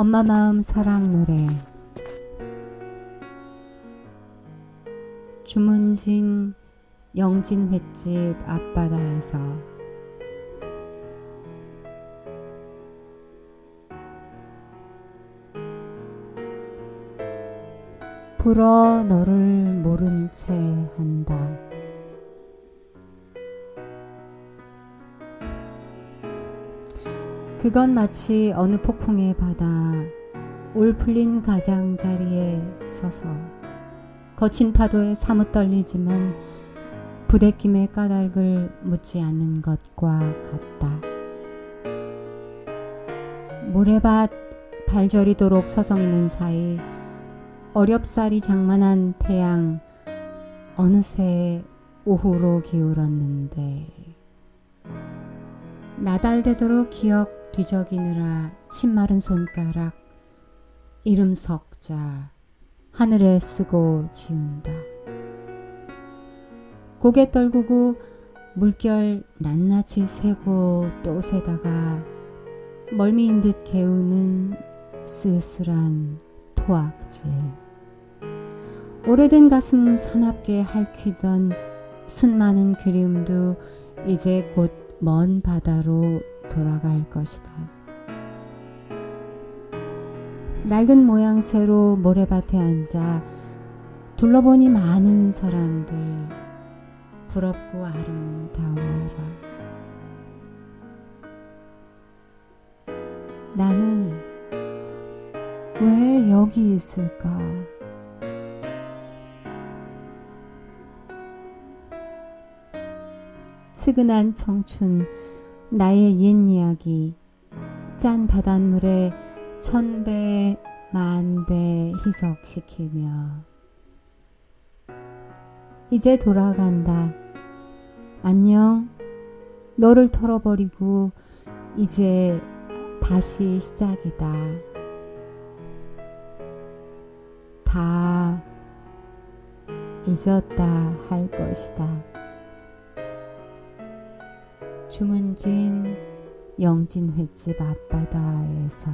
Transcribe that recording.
엄마 마음 사랑 노래 주문진 영진 횟집 앞바다에서 불어 너를 모른 채 한다. 그건 마치 어느 폭풍의 바다 올 풀린 가장자리에 서서 거친 파도에 사뭇 떨리지만 부대낌의 까닭을 묻지 않는 것과 같다. 모래밭 발저리도록 서성이는 사이 어렵사리 장만한 태양 어느새 오후로 기울었는데 나달되도록 기억 뒤적이느라 침 마른 손가락 이름 석자 하늘에 쓰고 지운다. 고개 떨구고 물결 낱낱이 세고 또 세다가 멀미인 듯 개우는 쓸쓸한 토악질. 오래된 가슴 사납게 핥히던 순 많은 그리움도 이제 곧 먼 바다로 돌아갈 것이다. 낡은 모양새로 모래밭에 앉아 둘러보니 많은 사람들 부럽고 아름다워라. 나는 왜 여기 있을까? 측은한 청춘, 나의 옛 이야기, 짠 바닷물에 천배, 만배 희석시키며 이제 돌아간다. 안녕. 너를 털어버리고 이제 다시 시작이다. 다 잊었다 할 것이다. 주문진 영진 횟집 앞바다에서